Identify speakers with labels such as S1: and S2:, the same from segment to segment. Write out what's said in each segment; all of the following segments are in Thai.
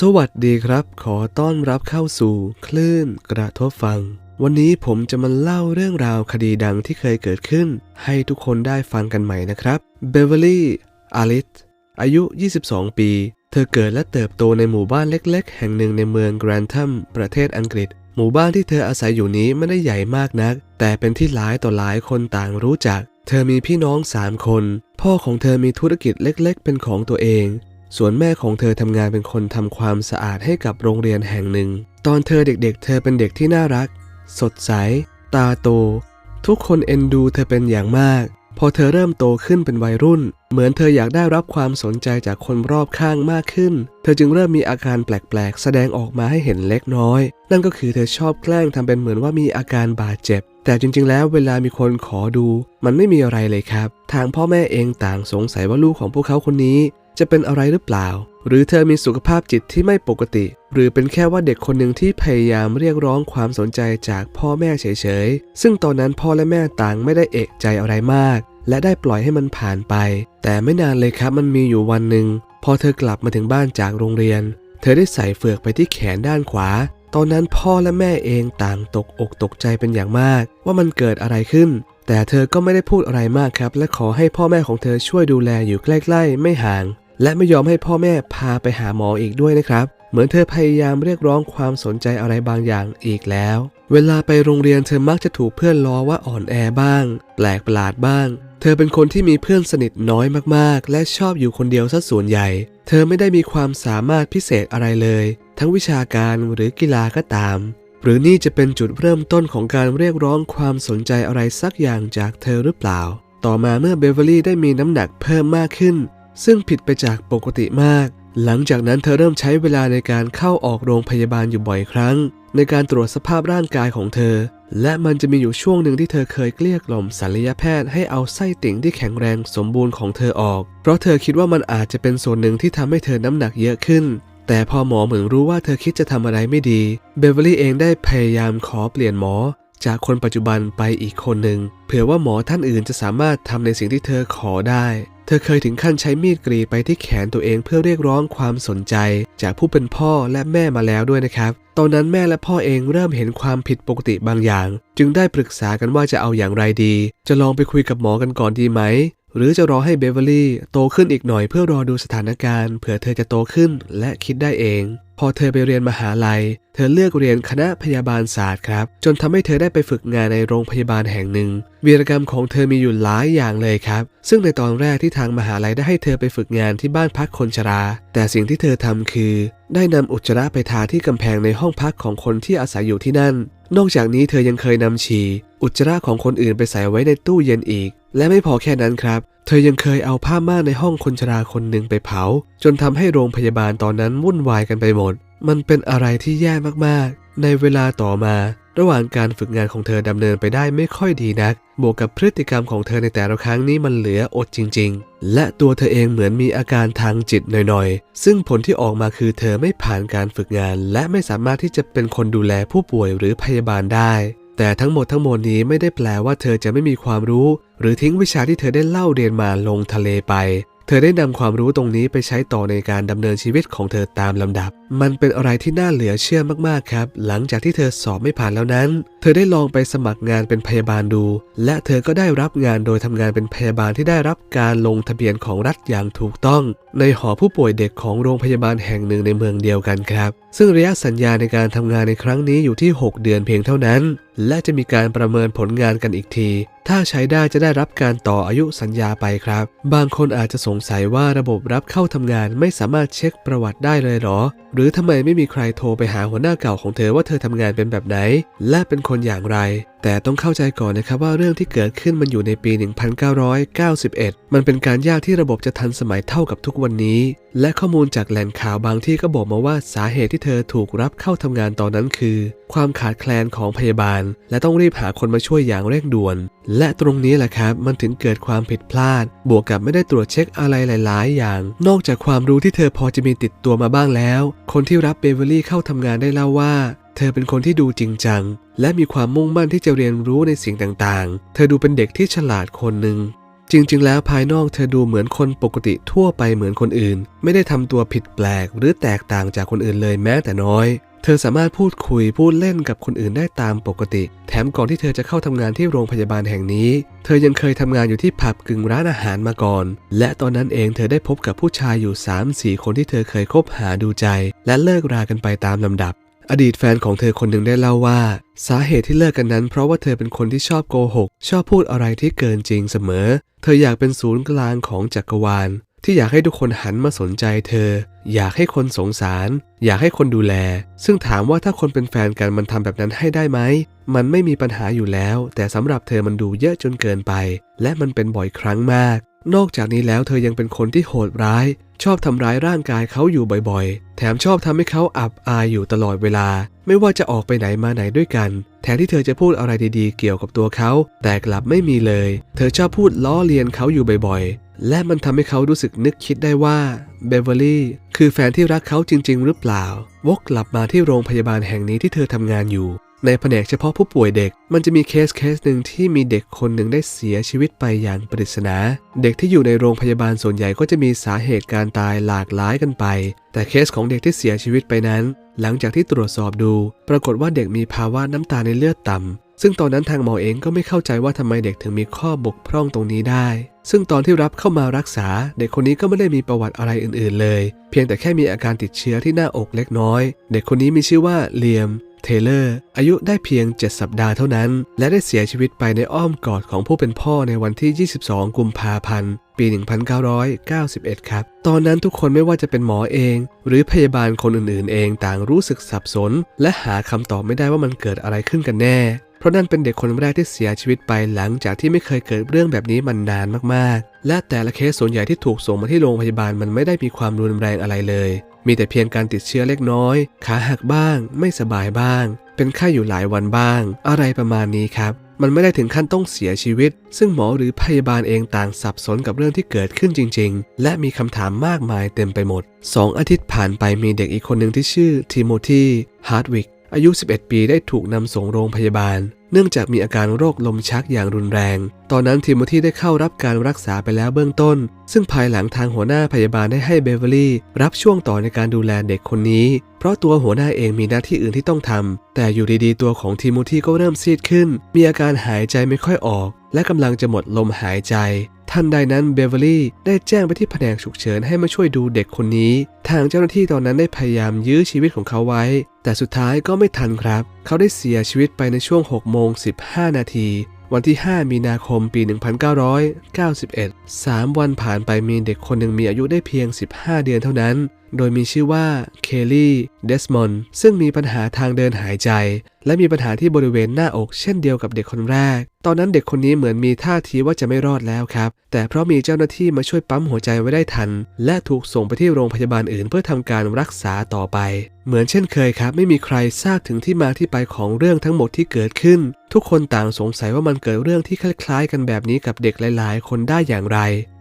S1: สวัสดีครับ ขอต้อนรับเข้าสู่คลื่นกระทบฟัง วันนี้ผมจะมาเล่าเรื่องราวคดีดังที่เคยเกิดขึ้น ให้ทุกคนได้ฟังกันใหม่นะครับเบเวอรี่อลิสอายุ 22 ปี เธอเกิดและเติบโตในหมู่บ้านเล็ก ๆ แห่งหนึ่งในเมืองแกรนทัมประเทศอังกฤษ หมู่บ้านที่เธออาศัยอยู่นี้ไม่ได้ใหญ่มากนัก แต่เป็นที่หลายต่อหลายคนต่างรู้จัก เธอมีพี่น้องสามคน พ่อของเธอมีธุรกิจเล็ก ๆ เป็นของตัวเอง ส่วนแม่ของเธอทำงานเป็นคนทำความสะอาดให้กับโรงเรียนแห่งหนึ่ง ตอนเธอเด็กๆ เธอเป็นเด็กที่น่ารัก สดใส ตาโต ทุกคนเอ็นดูเธอเป็นอย่างมาก พอเธอเริ่มโตขึ้นเป็นวัยรุ่น เหมือนเธออยากได้รับความสนใจจากคนรอบข้างมากขึ้น เธอจึงเริ่มมีอาการแปลกๆ แสดงออกมาให้เห็นเล็กน้อย นั่นก็คือเธอชอบแกล้งทำเป็นเหมือนว่ามีอาการบาดเจ็บแต่จริงๆ แล้วเวลามีคนขอดู มันไม่มีอะไรเลยครับ ทางพ่อแม่เองต่างสงสัยว่าลูกของพวกเขาคนนี้ จะเป็นอะไรหรือเปล่า หรือเธอมีสุขภาพจิตที่ไม่ปกติ หรือเป็นแค่ว่าเด็กคนหนึ่งที่พยายามเรียกร้องความสนใจจากพ่อแม่เฉยๆ ซึ่งตอนนั้นพ่อและแม่ต่างไม่ได้เอกใจอะไรมาก และได้ปล่อยให้มันผ่านไป แต่ไม่นานเลยครับมันมีอยู่วันหนึ่งพอเธอกลับมาถึงบ้านจากโรงเรียน เธอได้ใส่เฟือกไปที่แขนด้านขวา ตอนนั้นพ่อและแม่เองต่างตกอกตกใจเป็นอย่างมาก ว่ามันเกิดอะไรขึ้นแต่เธอก็ไม่ได้พูดอะไรมากครับ และขอให้พ่อแม่ของเธอช่วยดูแลอยู่ใกล้ ๆ ไม่ห่าง และไม่ยอมให้พ่อแม่พาไปหาหมออีกด้วยนะครับ เหมือนเธอพยายามเรียกร้องความสนใจอะไรบางอย่างอีกแล้ว เวลาไปโรงเรียนเธอมักจะถูกเพื่อนล้อว่าอ่อนแอบ้าง แปลกประหลาดบ้าง เธอเป็นคนที่มีเพื่อนสนิทน้อยมากๆ และชอบอยู่คนเดียวซะส่วนใหญ่ เธอไม่ได้มีความสามารถพิเศษอะไรเลย ทั้งวิชาการหรือกีฬาก็ตามหรือนี่จะเป็นจุดเริ่มต้นของการเรียกร้องความสนใจอะไรสักอย่างจากเธอหรือเปล่า ต่อมาเมื่อเบเวอรี่ได้มีน้ำหนักเพิ่มมากขึ้น ซึ่งผิดไปจากปกติมาก หลังจากนั้นเธอเริ่มใช้เวลาในการเข้าออกโรงพยาบาลอยู่บ่อยครั้ง ในการตรวจสภาพร่างกายของเธอ และมันจะมีอยู่ช่วงหนึ่งที่เธอเคยเกลี้ยกล่อมศัลยแพทย์ให้เอาไส้ติ่งที่แข็งแรงสมบูรณ์ของเธอออก เพราะเธอคิดว่ามันอาจจะเป็นส่วนหนึ่งที่ทำให้เธอน้ำหนักเยอะขึ้นแต่พอหมอเหมือนรู้ว่าเธอคิดจะทำอะไรไม่ดี เบเวอรี่เองได้พยายามขอเปลี่ยนหมอ จากคนปัจจุบันไปอีกคนหนึ่งเผื่อว่าหมอท่านอื่นจะสามารถทำในสิ่งที่เธอขอได้ เธอเคยถึงขั้นใช้มีดกรีไปที่แขนตัวเองเพื่อเรียกร้องความสนใจ จากผู้เป็นพ่อและแม่มาแล้วด้วยนะครับ ตอนนั้นแม่และพ่อเองเริ่มเห็นความผิดปกติบางอย่าง จึงได้ปรึกษากันว่าจะเอาอย่างไรดี จะลองไปคุยกับหมอกันก่อนดีไหม หรือจะรอให้เบเวอรี่โตขึ้นอีกหน่อยเพื่อรอดูสถานการณ์เผื่อเธอจะโตขึ้นและคิดได้เอง พอเธอไปเรียนมหาลัย เธอเลือกเรียนคณะพยาบาลศาสตร์ครับ จนทำให้เธอได้ไปฝึกงานในโรงพยาบาลแห่งหนึ่ง วีรกรรมของเธอมีอยู่หลายอย่างเลยครับ ซึ่งในตอนแรกที่ทางมหาลัยได้ให้เธอไปฝึกงานที่บ้านพักคนชรา แต่สิ่งที่เธอทำคือ ได้นำอุจจาระไปทาที่กำแพงในห้องพักของคนที่อาศัยอยู่ที่นั่น นอกจากนี้เธอยังเคยนำฉี่อุจจาระของคนอื่นไปใส่ไว้ในตู้เย็นอีก และไม่พอแค่นั้นครับ เธอยังเคยเอาผ้าม่านในห้องคนชราคนหนึ่งไปเผา จนทำให้โรงพยาบาลตอนนั้นวุ่นวายกันไปหมด มันเป็นอะไรที่แย่มากๆ ในเวลาต่อมา ระหว่างการฝึกงานของเธอดำเนินไปได้ไม่ค่อยดีนัก บวกกับพฤติกรรมของเธอในแต่ละครั้งนี้มันเหลืออดจริง ๆ และตัวเธอเองเหมือนมีอาการทางจิตหน่อยๆ ซึ่งผลที่ออกมาคือเธอไม่ผ่านการฝึกงาน และไม่สามารถที่จะเป็นคนดูแลผู้ป่วยหรือพยาบาลได้ แต่ทั้งหมดทั้งมวลนี้ไม่ได้แปลว่าเธอจะไม่มีความรู้ หรือทิ้งวิชาที่เธอได้เล่าเรียนมาลงทะเลไป เธอได้นำความรู้ตรงนี้ไปใช้ต่อในการดำเนินชีวิตของเธอตามลำดับ มันเป็นอะไรที่น่าเหลือเชื่อมากๆครับ หลังจากที่เธอสอบไม่ผ่านแล้วนั้น เธอได้ลองไปสมัครงานเป็นพยาบาลดู และเธอก็ได้รับงานโดยทำงานเป็นพยาบาลที่ได้รับการลงทะเบียนของรัฐอย่างถูกต้อง ในหอผู้ป่วยเด็กของโรงพยาบาลแห่งหนึ่งในเมืองเดียวกันครับ ซึ่งระยะสัญญาในการทำงานในครั้งนี้อยู่ที่ 6 เดือนเพียงเท่านั้น และจะมีการประเมินผลงานกันอีกที ถ้าใช้ได้จะได้รับการต่ออายุสัญญาไปครับ บางคนอาจจะสงสัยว่าระบบรับเข้าทำงานไม่สามารถเช็คประวัติได้เลยเหรอ หรือทำไมไม่มีใครโทรไปหาหัวหน้าเก่าของเธอว่าเธอทำงานเป็นแบบไหน และเป็นคนอย่างไร แต่ต้องเข้าใจก่อนนะครับว่าเรื่องที่เกิดขึ้นมันอยู่ในปี 1991 มันเป็นการยากที่ระบบจะทันสมัยเท่ากับทุกวันนี้ และข้อมูลจากแหล่งข่าวบางที่ก็บอกมาว่าสาเหตุที่เธอถูกรับเข้าทำงานตอนนั้นคือ ความขาดแคลนของพยาบาล และต้องรีบหาคนมาช่วยอย่างเร่งด่วน และตรงนี้แหละครับมันถึงเกิดความผิดพลาด บวกกับไม่ได้ตรวจเช็คอะไรหลาย ๆ อย่าง นอกจากความรู้ที่เธอพอจะมีติดตัวมาบ้างแล้ว คนที่รับเบเวอรี่เข้าทำงานได้เล่าว่าเธอเป็นคนที่ดูจริงจัง และมีความมุ่งมั่นที่จะเรียนรู้ในสิ่งต่างๆ เธอดูเป็นเด็กที่ฉลาดคนหนึ่ง จริง ๆ แล้วภายนอกเธอดูเหมือนคนปกติทั่วไปเหมือนคนอื่น ไม่ได้ทำตัวผิดแปลก หรือแตกต่างจากคนอื่นเลยแม้แต่น้อย เธอสามารถพูดคุยพูดเล่นกับคนอื่นได้ตามปกติ แถมก่อนที่เธอจะเข้าทำงานที่โรงพยาบาลแห่งนี้ เธอยังเคยทำงานอยู่ที่ผับกึ่งร้านอาหารมาก่อน และตอนนั้นเองเธอได้พบกับผู้ชายอยู่ 3-4 คนที่เธอเคยคบหาดูใจ และเลิกรากันไปตามลำดับ อดีตแฟนของเธอคนหนึ่งได้เล่าว่า สาเหตุที่เลิกกันนั้น เพราะว่าเธอเป็นคนที่ชอบโกหก ชอบพูดอะไรที่เกินจริงเสมอ เธออยากเป็นศูนย์กลางของจักรวาล ที่อยากให้ทุกคนหันมาสนใจเธอ อยากให้คนสงสาร อยากให้คนดูแล ซึ่งถามว่าถ้าคนเป็นแฟนกันมันทำแบบนั้นให้ได้ไหมมันไม่มีปัญหาอยู่แล้ว แต่สำหรับเธอมันดูเยอะจนเกินไป และมันเป็นบ่อยครั้งมาก นอกจากนี้แล้วเธอยังเป็นคนที่โหดร้าย ชอบทำร้ายร่างกายเขาอยู่บ่อยๆ แถมชอบทำให้เขาอับอายอยู่ตลอดเวลา ไม่ว่าจะออกไปไหนมาไหนด้วยกัน แทนที่เธอจะพูดอะไรดีๆ เกี่ยวกับตัวเขา แต่กลับไม่มีเลย เธอชอบพูดล้อเลียนเขาอยู่บ่อยๆ และมันทำให้เขารู้สึกนึกคิดได้ว่าเบเวอรี่คือแฟนที่รักเขาจริง ๆ หรือเปล่า วกกลับมาที่โรงพยาบาลแห่งนี้ที่เธอทำงานอยู่ ในแผนกเฉพาะผู้ป่วยเด็ก มันจะมีเคสเคสหนึ่งที่มีเด็กคนหนึ่งได้เสียชีวิตไปอย่างปริศนา เด็กที่อยู่ในโรงพยาบาลส่วนใหญ่ก็จะมีสาเหตุการตายหลากหลายกันไป แต่เคสของเด็กที่เสียชีวิตไปนั้น หลังจากที่ตรวจสอบดู ปรากฏว่าเด็กมีภาวะน้ำตาในเลือดต่ำซึ่งตอนนั้นทางหมอเองก็ไม่เข้าใจว่าทำไมเด็กถึงมีข้อบกพร่องตรงนี้ได้ ซึ่งตอนที่รับเข้ามารักษา เด็กคนนี้ก็ไม่ได้มีประวัติอะไรอื่นๆเลย เพียงแต่แค่มีอาการติดเชื้อที่หน้าอกเล็กน้อย เด็กคนนี้มีชื่อว่าเลียม เทเลอร์ อายุได้เพียง 7 สัปดาห์เท่านั้น และได้เสียชีวิตไปในอ้อมกอดของผู้เป็นพ่อในวันที่ 22 กุมภาพันธ์ ปี 1991 ครับ ตอนนั้นทุกคนไม่ว่าจะเป็นหมอเอง หรือพยาบาลคนอื่นๆ เองต่างรู้สึกสับสน และหาคำตอบไม่ได้ว่ามันเกิดอะไรขึ้นกันแน่ เพราะนั่นเป็นเด็กคนแรกที่เสียชีวิตไปหลังจากที่ไม่เคยเกิดเรื่องแบบนี้มันนานมากๆ และแต่ละเคสส่วนใหญ่ที่ถูกส่งมาที่โรงพยาบาลมันไม่ได้มีความรุนแรงอะไรเลย มีแต่เพียงการติดเชื้อเล็กน้อย ขาหักบ้าง ไม่สบายบ้าง เป็นไข้อยู่หลายวันบ้าง อะไรประมาณนี้ครับมันไม่ได้ถึงขั้นต้องเสียชีวิต ซึ่งหมอหรือพยาบาลเองต่างสับสนกับเรื่องที่เกิดขึ้นจริง ๆ และมีคำถามมากมายเต็มไปหมด 2 อาทิตย์ผ่านไปมีเด็กอีกคนหนึ่งที่ชื่อทิโมธีฮาร์ดวิก อายุ 11 ปีได้ถูกนำส่งโรงพยาบาล เนื่องจากมีอาการโรคลมชักอย่างรุนแรง ตอนนั้นทิโมธีได้เข้ารับการรักษาไปแล้วเบื้องต้น ซึ่งภายหลังทางหัวหน้าพยาบาลได้ให้เบเวอรี่รับช่วงต่อในการดูแลเด็กคนนี้ เพราะตัวหัวหน้าเองมีหน้าที่อื่นที่ต้องทำ แต่อยู่ดีๆ ตัวของทิโมธีก็เริ่มซีดขึ้น มีอาการหายใจไม่ค่อยออก และกำลังจะหมดลมหายใจ ทันใดนั้นเบเวอรี่ได้แจ้งไปที่แผนกฉุกเฉินให้มาช่วยดูเด็กคนนี้ ทางเจ้าหน้าที่ตอนนั้นได้พยายามยื้อชีวิตของเขาไว้ แต่สุดท้ายก็ไม่ทันครับ เขาได้เสียชีวิตไปในช่วง6โมง15 นาทีวันที่ 5 มีนาคม ปี 1991 3 วันผ่านไปมีเด็กคนหนึ่งมีอายุได้เพียง 15 เดือนเท่านั้น โดยมีชื่อว่าเคลลี่เดสมอนด์ซึ่งมีปัญหาทางเดินหายใจ และมีปัญหาที่บริเวณหน้าอกเช่นเดียวกับเด็กคนแรก ตอนนั้นเด็กคนนี้เหมือนมีท่าทีว่าจะไม่รอดแล้วครับ แต่เพราะมีเจ้าหน้าที่มาช่วยปั๊มหัวใจไว้ได้ทัน และถูกส่งไปที่โรงพยาบาลอื่นเพื่อทำการรักษาต่อไป เหมือนเช่นเคยครับ ไม่มีใครทราบถึงที่มาที่ไปของเรื่องทั้งหมดที่เกิดขึ้น ทุกคนต่างสงสัยว่ามันเกิดเรื่องที่คล้ายๆ กันแบบนี้กับเด็กหลาย ๆ คนได้อย่างไร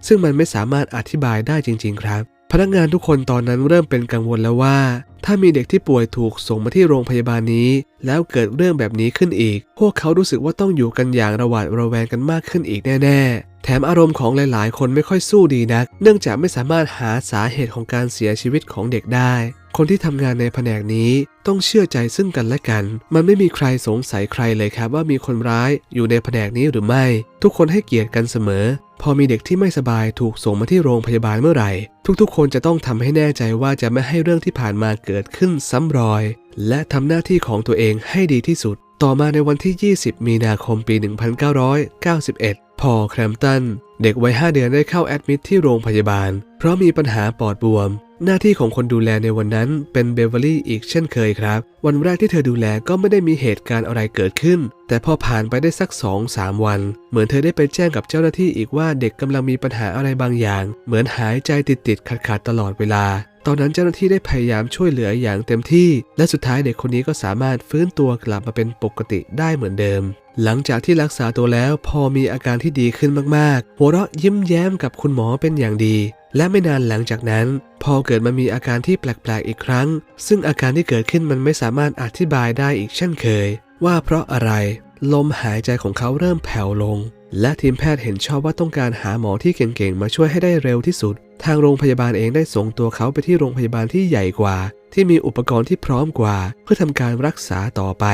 S1: ซึ่งมันไม่สามารถอธิบายได้จริง ๆ ครับ พนักงานทุกคนตอนนั้นเริ่มเป็นกังวลแล้วว่า ถ้ามีเด็กที่ป่วยถูกส่งมาที่โรงพยาบาลนี้ แล้วเกิดเรื่องแบบนี้ขึ้นอีก พวกเขารู้สึกว่าต้องอยู่กันอย่างระหวาดระแวงกันมากขึ้นอีกแน่ ๆ แถมอารมณ์ของหลาย ๆ คนไม่ค่อยสู้ดีนัก เนื่องจากไม่สามารถหาสาเหตุของการเสียชีวิตของเด็กได้ คนที่ทำงานในแผนกนี้ต้องเชื่อใจซึ่งกันและกัน มันไม่มีใครสงสัยใครเลยครับว่ามีคนร้ายอยู่ในแผนกนี้หรือไม่ ทุกคนให้เกียรติกันเสมอ พอมีเด็กที่ไม่สบายถูกส่งมาที่โรงพยาบาลเมื่อไหร่ ทุกๆ คนจะต้องทำให้แน่ใจว่าจะไม่ให้เรื่องที่ผ่านมาเกิดขึ้นซ้ำรอย และทำหน้าที่ของตัวเองให้ดีที่สุด ต่อมาในวันที่ 20 มีนาคมปี 1991 พอแครมตันเด็กวัย 5 เดือนได้เข้าแอดมิดที่โรงพยาบาล เพราะมีปัญหาปอดบวม หน้าที่ของคนดูแลในวันนั้นเป็นเบเวอรี่อีกเช่นเคยครับ วันแรกที่เธอดูแลก็ไม่ได้มีเหตุการณ์อะไรเกิดขึ้น แต่พอผ่านไปได้สัก2-3วัน เหมือนเธอได้ไปแจ้งกับเจ้าหน้าที่อีกว่าเด็กกำลังมีปัญหาอะไรบางอย่าง เหมือนหายใจติดๆขัดๆตลอดเวลา ตอนนั้นเจ้าหน้าที่ได้พยายามช่วยเหลืออย่างเต็มที่ และสุดท้ายเด็กคนนี้ก็สามารถฟื้นตัวกลับมาเป็นปกติได้เหมือนเดิมหลังจากที่รักษาตัวแล้วพอมีอาการที่ดีขึ้นมากๆ หัวเราะยิ้มแย้มกับคุณหมอเป็นอย่างดี และไม่นานหลังจากนั้น พอเกิดมามีอาการที่แปลกๆอีกครั้ง ซึ่งอาการที่เกิดขึ้นมันไม่สามารถอธิบายได้อีกเช่นเคย ว่าเพราะอะไร ลมหายใจของเขาเริ่มแผ่วลง และทีมแพทย์เห็นชอบว่าต้องการหาหมอที่เก่งๆ มาช่วยให้ได้เร็วที่สุด ทางโรงพยาบาลเองได้ส่งตัวเขาไปที่โรงพยาบาลที่ใหญ่กว่า ที่มีอุปกรณ์ที่พร้อมกว่า เพื่อทำการรักษาต่อไป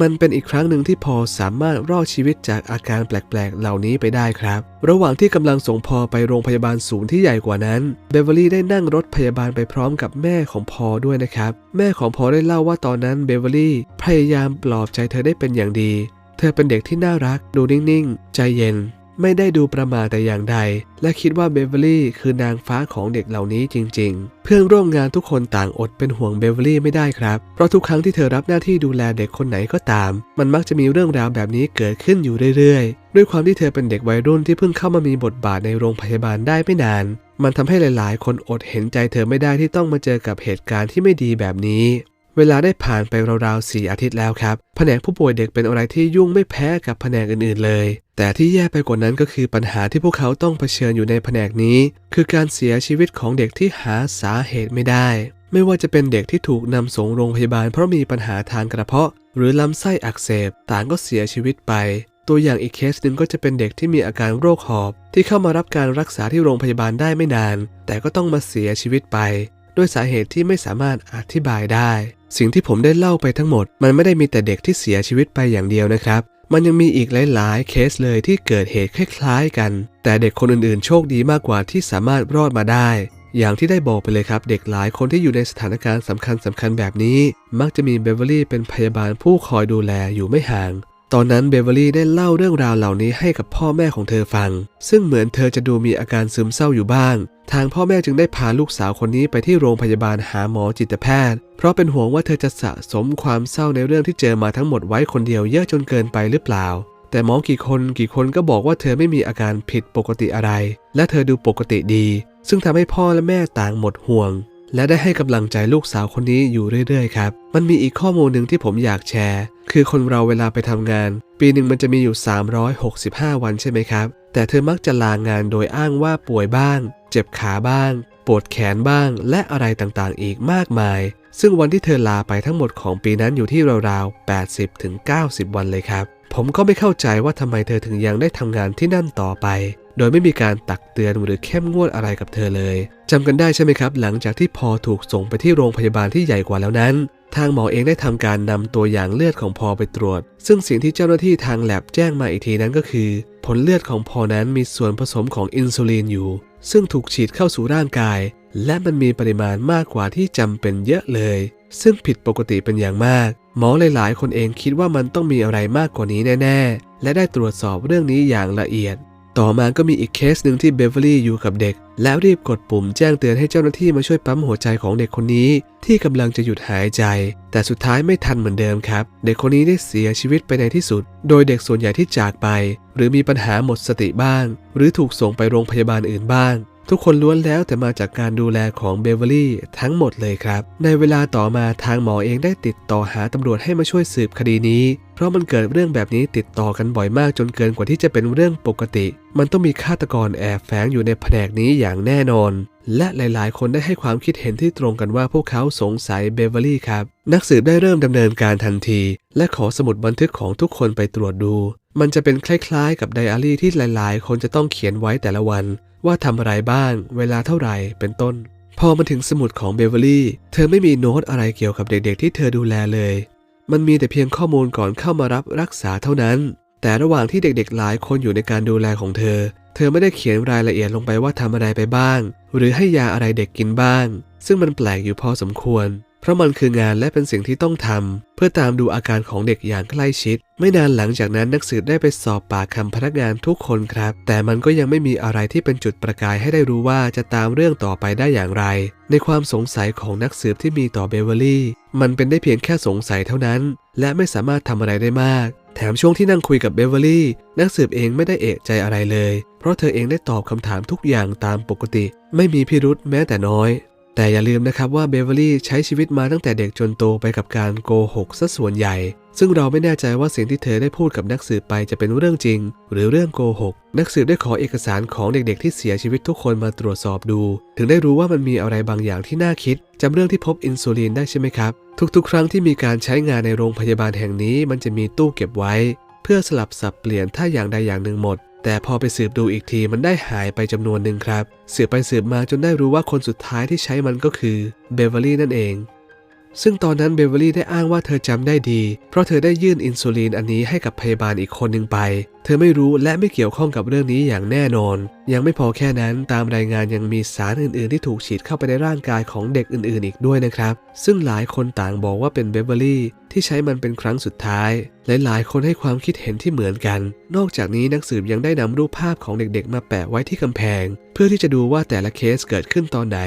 S1: มันเป็นอีกครั้งหนึ่งที่พอสามารถรอดชีวิตจากอาการแปลกๆ เหล่านี้ไปได้ครับ ระหว่างที่กำลังส่งพอไปโรงพยาบาลศูนย์ที่ใหญ่กว่านั้น เบเวอรี่ได้นั่งรถพยาบาลไปพร้อมกับแม่ของพอด้วยนะครับ แม่ของพอได้เล่าว่าตอนนั้นเบเวอรี่พยายามปลอบใจเธอได้เป็นอย่างดี เธอเป็นเด็กที่น่ารัก ดูนิ่งๆ ใจเย็น ไม่ได้ดูประมาแต่อย่างใด และคิดว่าเบเวอรี่คือนางฟ้าของเด็กเหล่านี้จริง ๆ เพื่อนร่วมงานทุกคนต่างอดเป็นห่วงเบเวอรี่ไม่ได้ครับ เพราะทุกครั้งที่เธอรับหน้าที่ดูแลเด็กคนไหนก็ตาม มันมักจะมีเรื่องราวแบบนี้เกิดขึ้นอยู่เรื่อยๆ ด้วยความที่เธอเป็นเด็กวัยรุ่นที่เพิ่งเข้ามามีบทบาทในโรงพยาบาลได้ไม่นานมันทำให้หลาย ๆ คนอดเห็นใจเธอไม่ได้ที่ต้องมาเจอกับเหตุการณ์ที่ไม่ดีแบบนี้ เวลาได้ผ่านไปราวๆสี่อาทิตย์แล้วครับ แผนกผู้ป่วยเด็กเป็นอะไรที่ยุ่งไม่แพ้กับแผนกอื่นๆเลย แต่ที่แย่ไปกว่านั้นก็คือปัญหาที่พวกเขาต้องเผชิญอยู่ในแผนกนี้ คือการเสียชีวิตของเด็กที่หาสาเหตุไม่ได้ ไม่ว่าจะเป็นเด็กที่ถูกนำส่งโรงพยาบาลเพราะมีปัญหาทางกระเพาะ หรือลำไส้อักเสบ ต่างก็เสียชีวิตไปตัวอย่างอีกเคสหนึ่งก็จะเป็นเด็กที่มีอาการโรคหอบ ที่เข้ามารับการรักษาที่โรงพยาบาลได้ไม่นาน แต่ก็ต้องมาเสียชีวิตไป ด้วยสาเหตุที่ไม่สามารถอธิบายได้ สิ่งที่ผมได้เล่าไปทั้งหมด มันไม่ได้มีแต่เด็กที่เสียชีวิตไปอย่างเดียวนะครับ มันยังมีอีกหลาย ๆ เคสเลยที่เกิดเหตุคล้ายๆกัน แต่เด็กคนอื่นๆ โชคดีมากกว่าที่สามารถรอดมาได้ อย่างที่ได้บอกไปเลยครับ เด็กหลายคนที่อยู่ในสถานการณ์สำคัญสำคัญแบบนี้ มักจะมีเบเวอรี่เป็นพยาบาลผู้คอยดูแลอยู่ไม่ห่าง ตอนนั้นเบเวอรี่ได้เล่าเรื่องราวเหล่านี้ให้กับพ่อแม่ของเธอฟัง ซึ่งเหมือนเธอจะดูมีอาการซึมเศร้าอยู่บ้าง ทางพ่อแม่จึงได้พาลูกสาวคนนี้ไปที่โรงพยาบาลหาหมอจิตแพทย์ เพราะเป็นห่วงว่าเธอจะสะสมความเศร้าในเรื่องที่เจอมาทั้งหมดไว้คนเดียวเยอะจนเกินไปหรือเปล่า แต่หมอกี่คนกี่คนก็บอกว่าเธอไม่มีอาการผิดปกติอะไร และเธอดูปกติดี ซึ่งทำให้พ่อและแม่ต่างหมดห่วง และได้ให้กำลังใจลูกสาวคนนี้อยู่เรื่อยๆครับ มันมีอีกข้อมูลหนึ่งที่ผมอยากแชร์ คือคนเราเวลาไปทำงาน ปีหนึ่งมันจะมีอยู่ 365 วันใช่ไหมครับ แต่เธอมักจะลางานโดยอ้างว่าป่วยบ้าง เจ็บขาบ้าง ปวดแขนบ้าง และอะไรต่างๆ อีกมากมาย ซึ่งวันที่เธอลาไปทั้งหมดของปีนั้นอยู่ที่ราวๆ 80-90 วันเลยครับ ผมก็ไม่เข้าใจว่าทำไมเธอถึงยังได้ทำงานที่นั่นต่อไป โดยไม่มีการตักเตือนหรือเข้มงวดอะไรกับเธอเลยจำกันได้ใช่ไหมครับ หลังจากที่พอถูกส่งไปที่โรงพยาบาลที่ใหญ่กว่าแล้วนั้น ทางหมอเองได้ทำการนำตัวอย่างเลือดของพอไปตรวจ ซึ่งสิ่งที่เจ้าหน้าที่ทางแลบแจ้งมาอีกทีนั้นก็คือ ผลเลือดของพอนั้นมีส่วนผสมของอินซูลินอยู่ ซึ่งถูกฉีดเข้าสู่ร่างกาย และมันมีปริมาณมากกว่าที่จำเป็นเยอะเลย ซึ่งผิดปกติเป็นอย่างมาก หมอหลายๆ คนเองคิดว่ามันต้องมีอะไรมากกว่านี้แน่ ๆ และได้ตรวจสอบเรื่องนี้อย่างละเอียด ต่อมาก็มีอีกเคสหนึ่งที่เบเวอรี่อยู่กับเด็ก แล้วรีบกดปุ่มแจ้งเตือนให้เจ้าหน้าที่มาช่วยปั๊มหัวใจของเด็กคนนี้ ที่กำลังจะหยุดหายใจ แต่สุดท้ายไม่ทันเหมือนเดิมครับ เด็กคนนี้ได้เสียชีวิตไปในที่สุด โดยเด็กส่วนใหญ่ที่จากไป หรือมีปัญหาหมดสติบ้าง หรือถูกส่งไปโรงพยาบาลอื่นบ้าง ทุกคนล้วนแล้วแต่มาจากการดูแลของเบเวอรี่ทั้งหมดเลยครับ ในเวลาต่อมาทางหมอเองได้ติดต่อหาตำรวจให้มาช่วยสืบคดีนี้ เพราะมันเกิดเรื่องแบบนี้ติดต่อกันบ่อยมากจนเกินกว่าที่จะเป็นเรื่องปกติ มันต้องมีฆาตกรแอบแฝงอยู่ในแผนกนี้อย่างแน่นอน และหลาย ๆ คนได้ให้ความคิดเห็นที่ตรงกันว่าพวกเขาสงสัยเบเวอรี่ครับ นักสืบได้เริ่มดำเนินการทันที และขอสมุดบันทึกของทุกคนไปตรวจดูมันจะเป็นคล้ายๆ กับไดอารี่ที่หลายๆ คนจะต้องเขียนไว้แต่ละวัน ว่าทำอะไรบ้าง เวลาเท่าไหร่เป็นต้น พอมาถึงสมุดของเบเวอรี่ เธอไม่มีโน้ตอะไรเกี่ยวกับเด็กๆ ที่เธอดูแลเลย มันมีแต่เพียงข้อมูลก่อนเข้ามารับรักษาเท่านั้น แต่ระหว่างที่เด็กๆ หลายคนอยู่ในการดูแลของเธอ เธอไม่ได้เขียนรายละเอียดลงไปว่าทำอะไรไปบ้าง หรือให้ยาอะไรเด็กกินบ้าง ซึ่งมันแปลกอยู่พอสมควร เพราะมันคืองานและเป็นสิ่งที่ต้องทำเพื่อตามดูอาการของเด็กอย่างใกล้ชิด ไม่นานหลังจากนั้นนักสืบได้ไปสอบปากคำพนักงานทุกคนครับ แต่มันก็ยังไม่มีอะไรที่เป็นจุดประกายให้ได้รู้ว่าจะตามเรื่องต่อไปได้อย่างไร ในความสงสัยของนักสืบที่มีต่อเบเวอรี่ มันเป็นได้เพียงแค่สงสัยเท่านั้น และไม่สามารถทำอะไรได้มาก แถมช่วงที่นั่งคุยกับเบเวอรี่นักสืบเองไม่ได้เอะใจอะไรเลย เพราะเธอเองได้ตอบคำถามทุกอย่างตามปกติ ไม่มีพิรุธแม้แต่น้อย แต่อย่าลืมนะครับว่าเบเวอรี่ใช้ชีวิตมาตั้งแต่เด็กจนโตไปกับการโกหกซะส่วนใหญ่ ซึ่งเราไม่แน่ใจว่าสิ่งที่เธอได้พูดกับนักสืบไปจะเป็นเรื่องจริง หรือเรื่องโกหก นักสืบได้ขอเอกสารของเด็กๆที่เสียชีวิตทุกคนมาตรวจสอบดู ถึงได้รู้ว่ามันมีอะไรบางอย่างที่น่าคิดจำเรื่องที่พบอินซูลินได้ใช่ไหมครับ ทุกๆ ครั้งที่มีการใช้งานในโรงพยาบาลแห่งนี้ มันจะมีตู้เก็บไว้ เพื่อสลับสับเปลี่ยนถ้าอย่างใดอย่างหนึ่งหมด แต่พอไปสืบดูอีกทีมันได้หายไปจำนวนหนึ่งครับ สืบไปสืบมาจนได้รู้ว่าคนสุดท้ายที่ใช้มันก็คือเบเวอรี่นั่นเอง ซึ่งตอนนั้นเบเวอรี่ได้อ้างว่าเธอจำได้ดี เพราะเธอได้ยื่นอินซูลินอันนี้ให้กับพยาบาลอีกคนหนึ่งไป เธอไม่รู้และไม่เกี่ยวข้องกับเรื่องนี้อย่างแน่นอน ยังไม่พอแค่นั้นตามรายงานยังมีสารอื่น ๆ ที่ถูกฉีดเข้าไปในร่างกายของเด็กอื่น ๆ อีกด้วยนะครับ ซึ่งหลายคนต่างบอกว่าเป็นเบเวอรี่ที่ใช้มันเป็นครั้งสุดท้าย หลายๆ คนให้ความคิดเห็นที่เหมือนกัน นอกจากนี้นักสืบยังได้นำรูปภาพของเด็ก ๆ มาแปะไว้ที่กำแพง เพื่อที่จะดูว่าแต่ละเคสเกิดขึ้นตอนไหน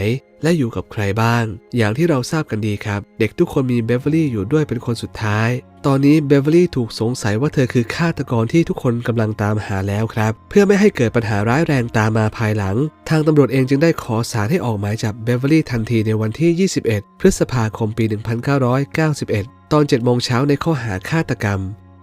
S1: และอยู่กับใครบ้าง อย่างที่เราทราบกันดีครับ เด็กทุกคนมีเบเวอรี่อยู่ด้วยเป็นคนสุดท้าย ตอนนี้เบเวอรี่ถูกสงสัยว่าเธอคือฆาตกรที่ทุกคนกำลังตามหาแล้วครับ เพื่อไม่ให้เกิดปัญหาร้ายแรงตามมาภายหลัง ทางตำรวจเองจึงได้ขอสารให้ออกหมายจับเบเวอรี่ทันทีในวันที่ 21 พฤษภาคมปี 1991 ตอน7โมงเช้าในข้อหาฆาตกรรม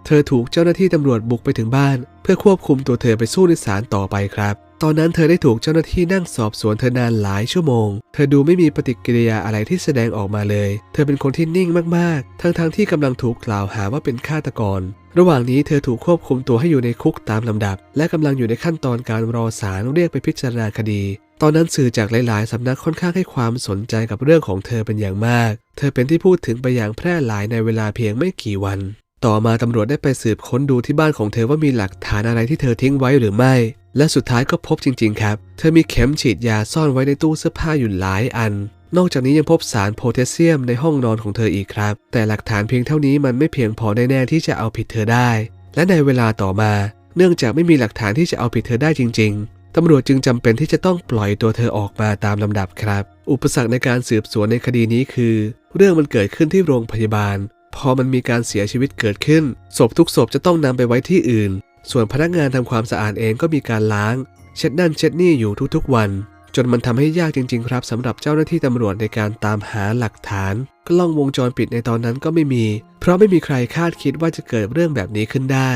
S1: เธอถูกเจ้าหน้าที่ตำรวจบุกไปถึงบ้าน เพื่อควบคุมตัวเธอไปสู้ในศาลต่อไปครับ ตอนนั้นเธอได้ถูกเจ้าหน้าที่นั่งสอบสวนเธอนานหลายชั่วโมง เธอดูไม่มีปฏิกิริยาอะไรที่แสดงออกมาเลย เธอเป็นคนที่นิ่งมากๆ ทั้งๆที่กำลังถูกกล่าวหาว่าเป็นฆาตกร ระหว่างนี้เธอถูกควบคุมตัวให้อยู่ในคุกตามลำดับ และกำลังอยู่ในขั้นตอนการรอศาลเรียกไปพิจารณาคดี ตอนนั้นสื่อจากหลายๆสำนักค่อนข้างให้ความสนใจกับเรื่องของเธอเป็นอย่างมาก เธอเป็นที่พูดถึงไปอย่างแพร่หลายในเวลาเพียงไม่กี่วันต่อมาตำรวจได้ไปสืบค้นดูที่บ้านของเธอว่ามีหลักฐานอะไรที่เธอทิ้งไว้หรือไม่ และสุดท้ายก็พบจริง ๆ ครับ เธอมีเข็มฉีดยาซ่อนไว้ในตู้เสื้อผ้าอยู่หลายอัน นอกจากนี้ยังพบสารโพแทสเซียมในห้องนอนของเธออีกครับ แต่หลักฐานเพียงเท่านี้มันไม่เพียงพอแน่ๆที่จะเอาผิดเธอได้ และในเวลาต่อมา เนื่องจากไม่มีหลักฐานที่จะเอาผิดเธอได้จริง ๆ ตำรวจจึงจำเป็นที่จะต้องปล่อยตัวเธอออกมาตามลำดับครับ อุปสรรคในการสืบสวนในคดีนี้คือ เรื่องมันเกิดขึ้นที่โรงพยาบาลพอมันมีการเสียชีวิตเกิดขึ้น ศพทุกศพจะต้องนำไปไว้ที่อื่น ส่วนพนักงานทำความสะอาดเองก็มีการล้าง เช็ดนั่นเช็ดนี่อยู่ทุกๆวัน จนมันทำให้ยากจริง ๆ ครับสำหรับเจ้าหน้าที่ตำรวจในการตามหาหลักฐาน กล้องวงจรปิดในตอนนั้นก็ไม่มี เพราะไม่มีใครคาดคิดว่าจะเกิดเรื่องแบบนี้ขึ้นได้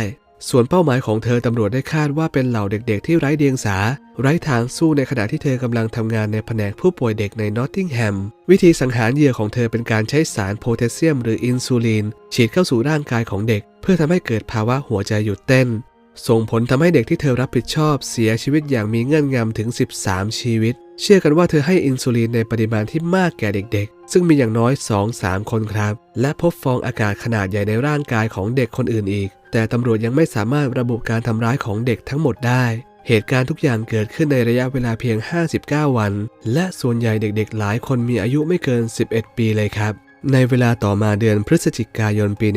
S1: ส่วนเป้าหมายของเธอตำรวจได้คาดว่าเป็นเหล่าเด็กๆ ที่ไร้เดียงสา ไร้ทางสู้ในขณะที่เธอกำลังทำงานในแผนกผู้ป่วยเด็กในนอตติงแฮมวิธีสังหารเหยื่อของเธอเป็นการใช้สารโพแทสเซียม หรืออินซูลินฉีดเข้าสู่ร่างกายของเด็ก เพื่อทำให้เกิดภาวะหัวใจหยุดเต้น ส่งผลทำให้เด็กที่เธอรับผิดชอบเสียชีวิตอย่างมีเงื่อนงำถึง 13 ชีวิต เชื่อกันว่าเธอให้อินซูลินในปริมาณที่มากแก่เด็กๆ ซึ่งมีอย่างน้อย 2-3 คนครับ และพบฟองอากาศขนาดใหญ่ในร่างกายของเด็กคนอื่นอีก แต่ตำรวจยังไม่สามารถระบุการทำร้ายของเด็กทั้งหมดได้ เหตุการณ์ทุกอย่างเกิดขึ้นในระยะเวลาเพียง 59 วัน และส่วนใหญ่เด็กๆ หลายคนมีอายุไม่เกิน 11 ปีเลยครับ ในเวลาต่อมาเดือนพฤศจิกายนปี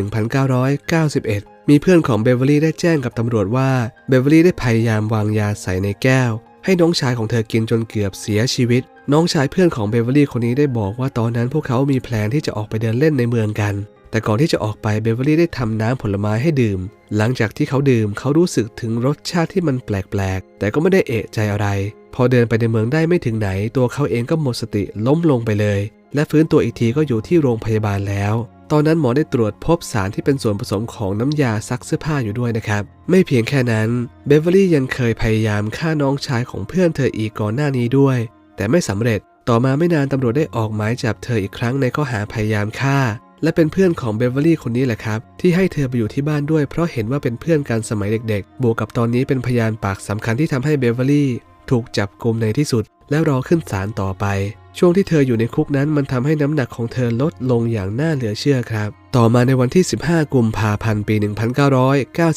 S1: 1991 มีเพื่อนของเบเวอรี่ได้แจ้งกับตำรวจว่าเบเวอรี่ได้พยายามวางยาใส่ในแก้ว ให้น้องชายของเธอกินจนเกือบเสียชีวิต น้องชายเพื่อนของเบเวอรี่คนนี้ได้บอกว่าตอนนั้นพวกเขามีแพลนที่จะออกไปเดินเล่นในเมืองกัน แต่ก่อนที่จะออกไปเบเวอรี่ได้ทำน้ำผลไม้ให้ดื่ม หลังจากที่เขาดื่มเขารู้สึกถึงรสชาติที่มันแปลกๆ แต่ก็ไม่ได้เอะใจอะไร พอเดินไปในเมืองได้ไม่ถึงไหน ตัวเขาเองก็หมดสติล้มลงไปเลยและฟื้นตัวอีกทีก็อยู่ที่โรงพยาบาลแล้ว ตอนนั้นหมอได้ตรวจพบสารที่เป็นส่วนผสมของน้ำยาซักเสื้อผ้าอยู่ด้วยนะครับ ไม่เพียงแค่นั้น เบเวอรี่ยังเคยพยายามฆ่าน้องชายของเพื่อนเธออีกก่อนหน้านี้ด้วย แต่ไม่สำเร็จ ต่อมาไม่นานตำรวจได้ออกหมายจับเธออีกครั้งในข้อหาพยายามฆ่า และเป็นเพื่อนของเบเวอรี่คนนี้แหละครับ ที่ให้เธอไปอยู่ที่บ้านด้วย เพราะเห็นว่าเป็นเพื่อนกันสมัยเด็กๆ บวกกับตอนนี้เป็นพยานปากสำคัญที่ทำให้เบเวอรี่ถูกจับกลุมในที่สุด และรอขึ้นศาลต่อไป ช่วงที่เธออยู่ในคุกนั้นมันทำให้น้ำหนักของเธอลดลงอย่างน่าเหลือเชื่อครับ ต่อมาในวันที่ 15 กุมภาพันธ์ปี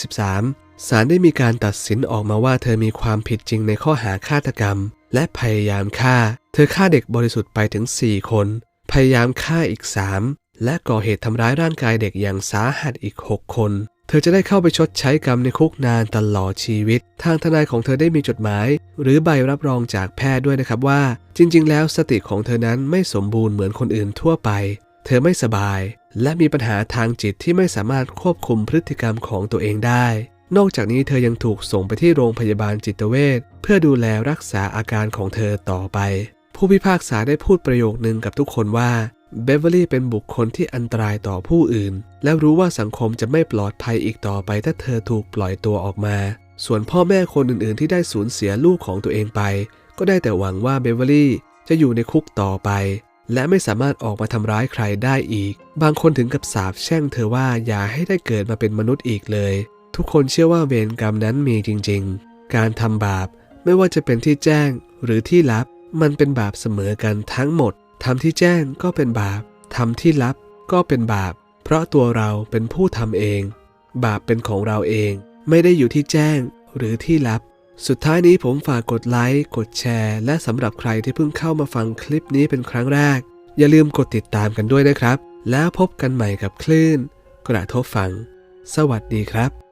S1: 1993 ศาลได้มีการตัดสินออกมาว่าเธอมีความผิดจริงในข้อหาฆาตกรรม และพยายามฆ่า เธอฆ่าเด็กบริสุทธิ์ไปถึง 4 คน พยายามฆ่าอีก 3 และก่อเหตุทำร้ายร่างกายเด็กอย่างสาหัสอีก 6 คน เธอจะได้เข้าไปชดใช้กรรมในคุกนานตลอดชีวิต ทางทนายของเธอได้มีจดหมาย หรือใบรับรองจากแพทย์ด้วยนะครับว่า จริง ๆ แล้วสติของเธอนั้นไม่สมบูรณ์เหมือนคนอื่นทั่วไป เธอไม่สบาย และมีปัญหาทางจิตที่ไม่สามารถควบคุมพฤติกรรมของตัวเองได้ นอกจากนี้เธอยังถูกส่งไปที่โรงพยาบาลจิตเวชเพื่อดูแลรักษาอาการของเธอต่อไป ผู้พิพากษาได้พูดประโยคนึงกับทุกคนว่า เบเวอรี่เป็นบุคคลที่อันตรายต่อผู้อื่น และรู้ว่าสังคมจะไม่ปลอดภัยอีกต่อไปถ้าเธอถูกปล่อยตัวออกมา ส่วนพ่อแม่คนอื่นๆ ที่ได้สูญเสียลูกของตัวเองไป ก็ได้แต่หวังว่าเบเวอรี่จะอยู่ในคุกต่อไป และไม่สามารถออกมาทำร้ายใครได้อีก บางคนถึงกับสาปแช่งเธอว่าอย่าให้ได้เกิดมาเป็นมนุษย์อีกเลย ทุกคนเชื่อว่าเวรกรรมนั้นมีจริง ๆ การทำบาปไม่ว่าจะเป็นที่แจ้งหรือที่ลับ มันเป็นบาปเสมอกันทั้งหมด ทำที่แจ้งก็เป็นบาปทำที่ลับก็เป็นบาป เพราะตัวเราเป็นผู้ทำเอง บาปเป็นของเราเอง ไม่ได้อยู่ที่แจ้งหรือที่ลับ สุดท้ายนี้ผมฝากกดไลค์กดแชร์ และสำหรับใครที่เพิ่งเข้ามาฟังคลิปนี้เป็นครั้งแรก อย่าลืมกดติดตามกันด้วยนะครับ แล้วพบกันใหม่กับคลื่น กระทบฟัง สวัสดีครับ